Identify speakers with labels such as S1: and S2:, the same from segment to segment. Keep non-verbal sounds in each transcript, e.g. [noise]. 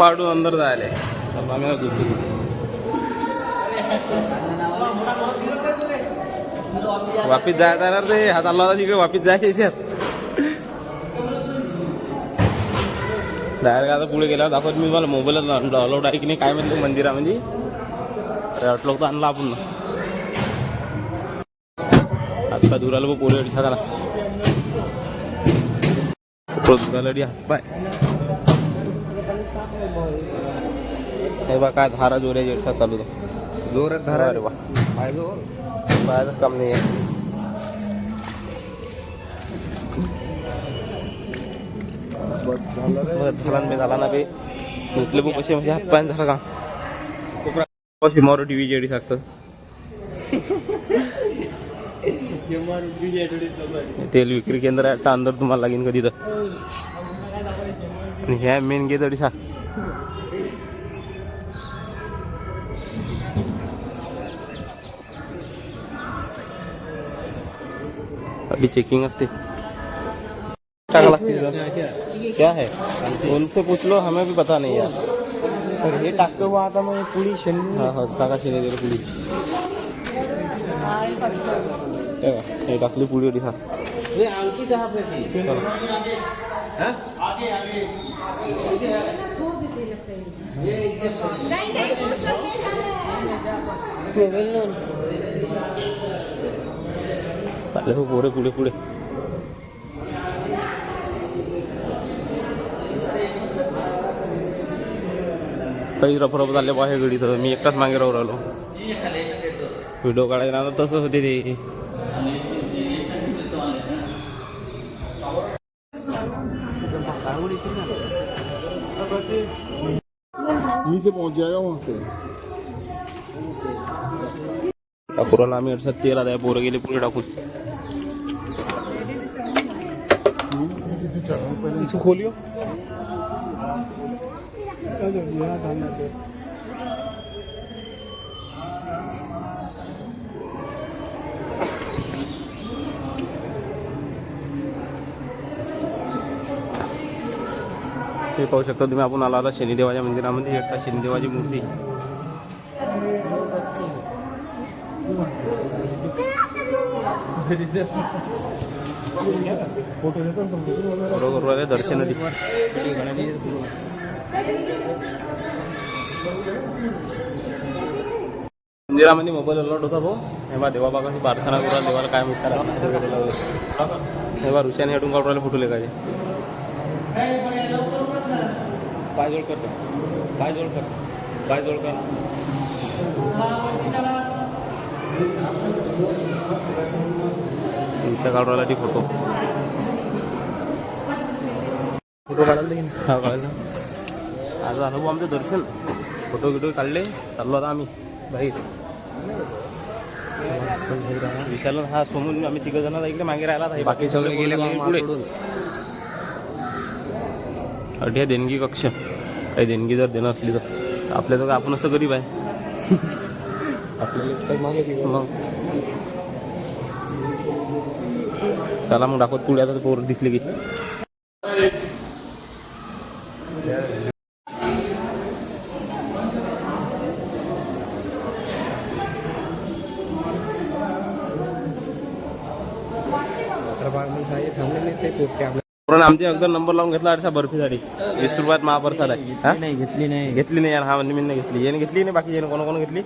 S1: पाडून अंदर जायला. वापिस जाय जाणार ते हात आला होता तिकडे वापिस जायचे डायरेक्ट आता पुढे गेल्यावर दाखवत मी मला मोबाईल डाउनलोड आहे की नाही काय म्हणते मंदिरामध्ये. अरे वाटलं तर आणला आपण. आता दुराला बघ पोरे अडीचा का दुराला हात पाय हे बा काय धारा जोऱ्या जेडसा चालू.
S2: जोरात
S1: धरा रे बा
S2: जोर
S1: काम नाही आहे.
S2: झालं
S1: ना बे, तुटले बघ कसे म्हणजे झाला का? कशी मारू टी व्ही जेडी सांगतात तेल विक्री केंद्र आहे अंदर तुम्हाला लागेल कधी तर. आणि ह्या मेन गेट अडी सांग अभी चेकिंग असते टाकला क्या है उनसे पूछ लो हमें भी पता नहीं यार
S2: तर हे टाकतो बा आता मग पुढी शनी
S1: हाँ हाँ टाका शेने दे पुली हे टाकली पुली हा
S2: हे आणखी चहा पैकी
S1: चलो चालले हो पोरे पुढे पुढे काही रफरफ झाले बा हे गडी तर मी एकटाच मागे राहू राहिलो व्हिडिओ काढायला ना तसं होते ते
S2: से पहुंच जाएगा वहाँ से
S1: टाकूराला आम्ही अडसठ तेल पोरं गेले पुढे टाकून इसको खोलियो हे पाहू शकता तुम्ही आपण आला आता शनिदेवाच्या मंदिरामध्ये असा शनिदेवाची मूर्ती बरोबर बरोबर दर्शन मंदिरामध्ये मोबाईल अलॉट होता भाऊ. हे बा देवा बागाशी प्रार्थना करा देवाला काय म्हणतात हे बा ऋषाने हटून काढून फुटले काय पाय जोड कर पाय जोड कर पाय जोड कर ऋषा काढून ती फोटो.
S2: फोटो काढायला
S1: हा आज झालं भाऊ आमचं दर्शन. फोटो गिटो काढले चाललो आता आम्ही बाहेर. विशाल हा सोमून आम्ही तिघ जण इकडे मागे राहिला
S2: बाकी सगळे गेले
S1: पुढे. अड्या देणगी कक्ष. काही देणगी जर देणं असली तर. आपल्या तर आपणच तर गरीब आहे. [laughs]
S2: आपल्याला मागे दिलं.
S1: मग चला मग दाखवत पुढे आता पोर दिसली की. आमचे अगोदर नंबर लावून घेतला अडसा बर्फीसाठी. वीस रुपयात महाप्रसाद आहे?
S2: नाही घेतली नाही.
S1: घेतली नाही यार. हा म्हणजे नाही घेतली. याने घेतली नाही? बाकी याने कोण कोण घेतली?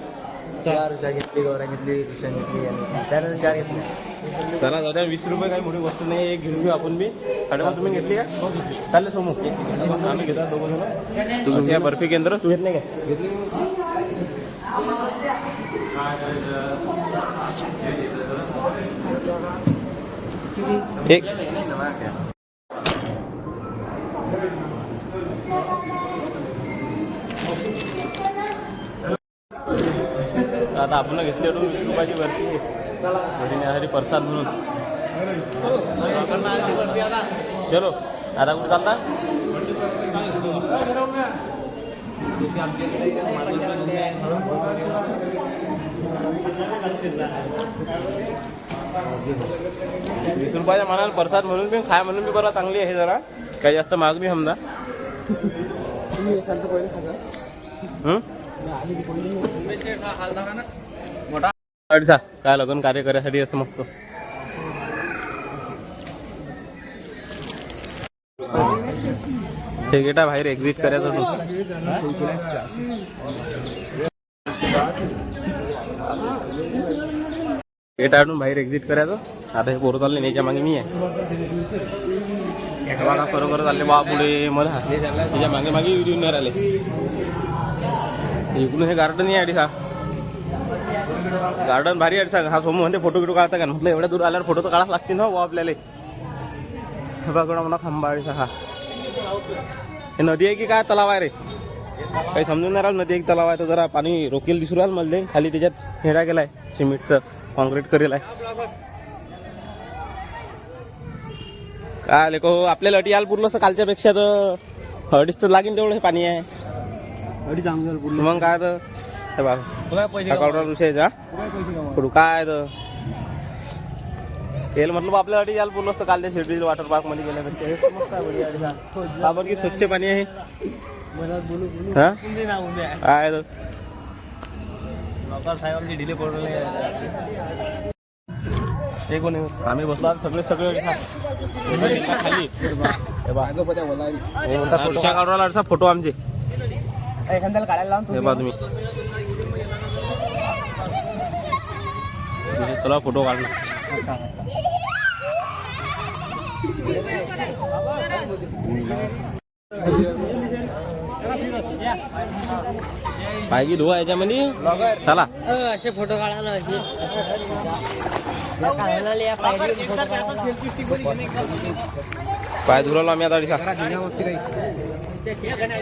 S2: चार रुपया घेतली गौऱ्या घेतली कृष्ण घेतली आणि त्यानंतर चार घेतल्या
S1: चला जाऊ द्या वीस रुपये काही मोठी वस्तू नाही एक घेऊन घेऊ आपण बी. साडेपा तुम्ही घेतली का? चालले समू. आम्ही घेतात दोघं जण. तू घ्या बर्फी केंद्र. तू घेत नाही का?
S2: घेतली
S1: एक. आता आपण घेतली वीस रुपयाची घरी नेण्यासाठी प्रसाद म्हणून. चलो आता कुठे चालता वीस रुपयाच्या मनाला प्रसाद म्हणून बी खाय म्हणून बी बरं चांगली आहे जरा. काही जास्त महाग बी समजा मोठा अडसा काय लग्न कार्य करायसाठी असं मग ठेकेटा बाहेर एक्झिट करायचं तू. गेट आडून बाहेर एक्झिट करायचं. आता हे पोरं चालले याच्या मागे मी आहे. बघा खरोखर चालले बा पुढे मला त्याच्यामागे मागे येऊन नाही राहिले. इकडून हे गार्डन आहे अडीसा गार्डन भारी अडसा हा सोमू म्हणते फोटो बिटो काढता का? म्हटलं एवढ्या दूर आल्यावर फोटो तर काढावं लागतील ना हो आपल्याला. हे बघा म्हणा खांबा अडीसा हा. हे नदी आहे की काय तलाव आहे रे? काही समजून नाही राहिलं नदी एक तलाव आहे. तर जरा पाणी रोकेल दिसू राहिलं मला खाली त्याच्यात हेडा गेलाय सिमेंटचं कॉन्क्रीट करेल आहे काय लेको आपल्याला अटी यायला पुरलं असतं. कालच्यापेक्षा तर अडीच तर लागेल तेवढं हे पाणी आहे.
S2: अडीच आमदार बोलले
S1: मग काय तर. हे बघा
S2: काय पैसे
S1: हा कवडा रुशायचा
S2: काय पैसे कमावले?
S1: पुढं काय तर. तेल म्हटलं बा आपल्याला अटी यायला पुरलं असतं कालच्या शिर्डी वॉटर पार्कमध्ये गेल्यापेक्षा. हे तर मस्त आहे बढिया अडीच. का स्वच्छ पाणी आहे.
S2: बरं, बोलू बोलू.
S1: हा?
S2: उद्या
S1: काय तर.
S2: लवकर साहेबांनी डिले पडले
S1: ते कोणी आम्ही बसलो सगळे सगळे. रिक्षा खाली हे हा, काढून फोटो आमचे.
S2: एखाद्याला काढायला लावून
S1: हे पहा तुम्ही. तुला फोटो काढला. पायगी धुवा याच्यामध्ये? चला.
S3: असे फोटो काढायला असे
S1: पाय धुरालो आम्ही आता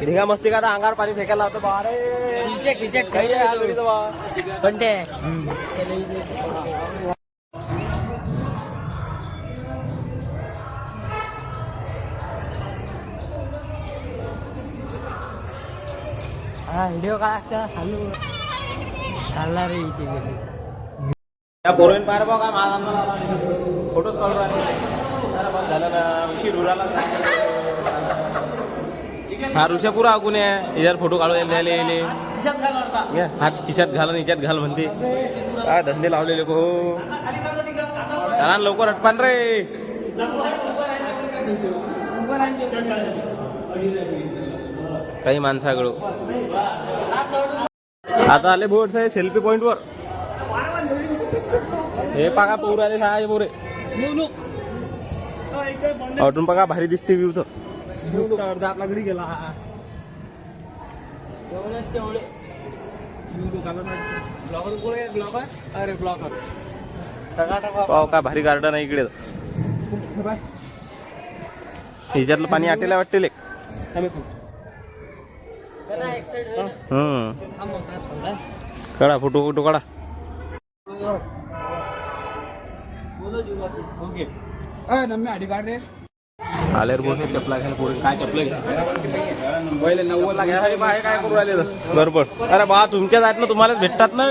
S1: ढिगा मस्ती का आता अंगावर पाणी फेकायला होतं बारे.
S3: पण ते हा व्हिडिओ काढा चालू चालणार रे इथे. गेली
S1: त्या पार बघा माझा फोटोच काढून राहिले. हा ऋषा पुरा आगून आहे याच्यावर फोटो काढू यायला यायले हा हात खिशात घाल आणि हिच्यात घाल म्हणते. काय धंदे लावलेले हो चला लवकर हटपान रे. काही माणसाकडं. आता आले बोर्ड साहेब सेल्फी पॉइंट वर. हे पाका पोर आले सहा पोरे. अजून बघा भारी दिसते व्ह्यू तर.
S2: आपला घरी गेला ब्लॉगर कोण आहे? ब्लॉगर अरे ब्लॉगर
S1: पाव का भारी गार्डन आहे इकडे. ह्याच्यातलं पाणी आटेला वाटते लेक हम्म. काढा फोटो फोटो काढा.
S2: ओके.
S1: आल्यावर बोलते चपला घ्यायला पोरी काय चपला घ्या नव्वदला घ्यायसाठी बाहेर काय करू राहिले? बरोबर. अरे बा तुमच्याच आहेत ना तुम्हालाच भेटतात ना?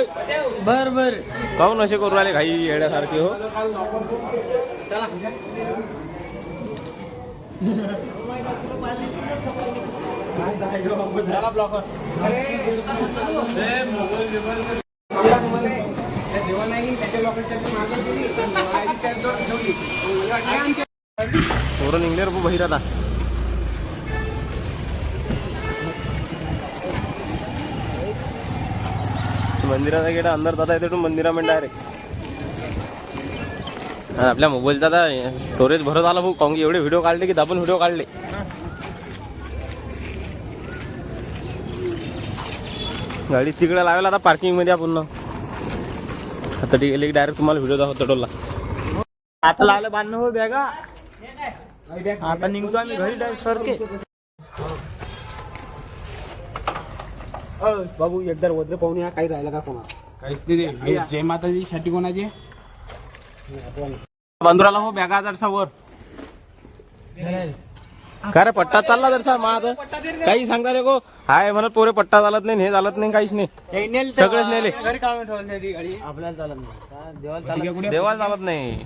S3: बर बर.
S1: काहून असे करू राहिले घाई येण्यासारखे हो. पोरं निघले रे बहिर आता मंदिराचा गेट अंदर जाता येते मंदिरामध्ये डायरेक्ट आपल्या मोबाईलचा आता स्टोरेज भरत आला भाऊ काऊन की एवढे व्हिडिओ काढले की दाबून व्हिडिओ काढले. गाडी तिकडे लावेल आता पार्किंगमध्ये आपण आता ठीक की डायरेक्ट तुम्हाला व्हिडिओ दाखवतो टोलला.
S2: आता लावलं बांधणं हो बॅगा. आता निघतो आम्ही घरी डायरेक्ट सरके. बाबू एकदा वद्र पाहून या काही राहिलं का कोणा
S4: काहीच नाही रे. जय माताजी साठी कोणाची
S1: बंधुराला हो बॅगा जरसा वर. काय रे पट्टा चालला जरसा मा आता? काही सांगता रे गो हाय म्हणत पोरे पट्टा चालत नाही हे चालत नाही काहीच नाही. सगळेच नेले.
S2: घरी काढून ठेवलं ती गाडी. आपल्याला चालत नाही. देवाला चालत
S1: नाही.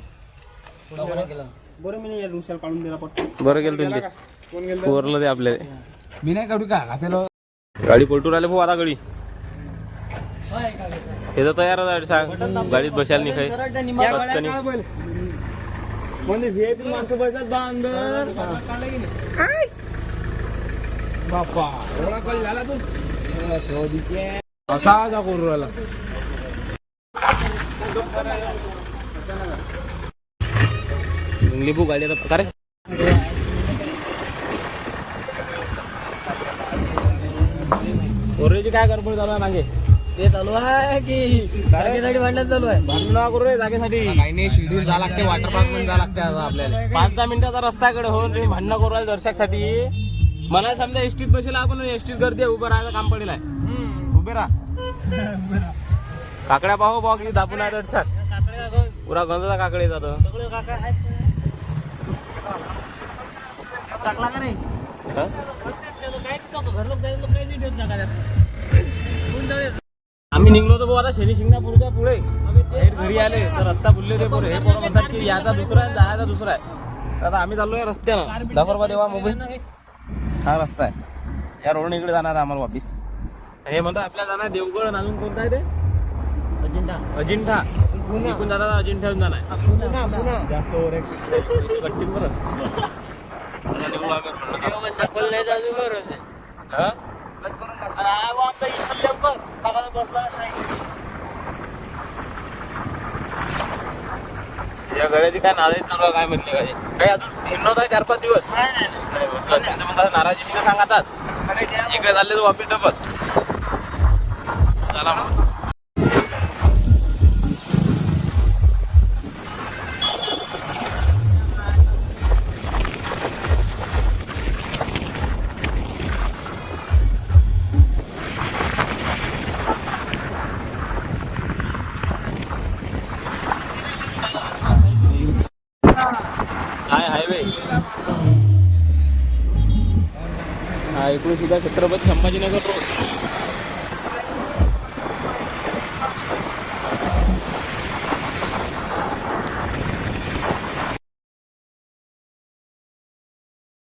S2: बरं मी या दुसऱ्याला काढून दिला पटकन.
S1: बरं गेलं तुम्ही ते. पोरलं ते आपले
S4: मी नाही काढू का? हातेलो
S1: गाडी पलटून राहिले भाऊ आता गडी. हे तर तयारच आहे सांग. गाडीत बसायला
S2: पहिले. म्हणजे व्हीआयपी माणसं बसतात बा अंदर
S4: बाप्पा एवढा कल झाला तू. असा जा करू राहिला
S1: लिंबू गाडी आता प्रकारे ओरेची काय गडबड चालू आहे मागे?
S2: ते चालू आहे की जागेसाठी भांडण चालू आहे?
S1: भांडण करू रे जागेसाठी.
S4: काही नाही शेड्यूल जा लागते वॉटर पार्कमध्ये जा लागते आता आपल्याला.
S1: पाच दहा मिनिटाचा रस्त्याकडे होऊन तुम्ही भांडणं करू राहिले दर्शकासाठी. मला समजा एसटीत बसेल आपण एसटीत गर्दी आहे उभं राहायचं काम पडेल आहे. [laughs] उभे राहा. काकड्या पाहू पाहू किती दाबून आहे दर्शक. पुरा गंजाचा काकडे जातं
S2: टाकला का रे?
S1: हं? आम्ही निघलो होतो भाऊ आता शनी शिंगणापूरच्या पुढे. घरी आले तर रस्ता बुलले होते पोरं. हे पोरं म्हणतात की याचा दुसरा आहे जायचा दुसरा आहे. आता आम्ही चाललोय रस्त्यानं. दाखवर देवा मोबाईल हा रस्ता आहे. या रोड इकडे जाणार आम्हाला वापिस. हे म्हणतात आपल्याला जाणार देवगड अजून कोणता आहे ते?
S2: अजिंठा.
S1: अजिंठा. इकडून जातात अजिंठ्याहून जाणार.
S2: पुन्हा पुन्हा.
S1: जास्त ओव्हर
S3: नाही
S2: आमचा बसला
S1: या गड्याची काय नाराजी चालू काय म्हणले काय काही अजून हिंडत आहे चार पाच दिवस. आता नाराजी सांगतात. इकडे चालले तर वापिस डबल चला मग. हा सुद्धा छत्रपती संभाजीनगर रोड.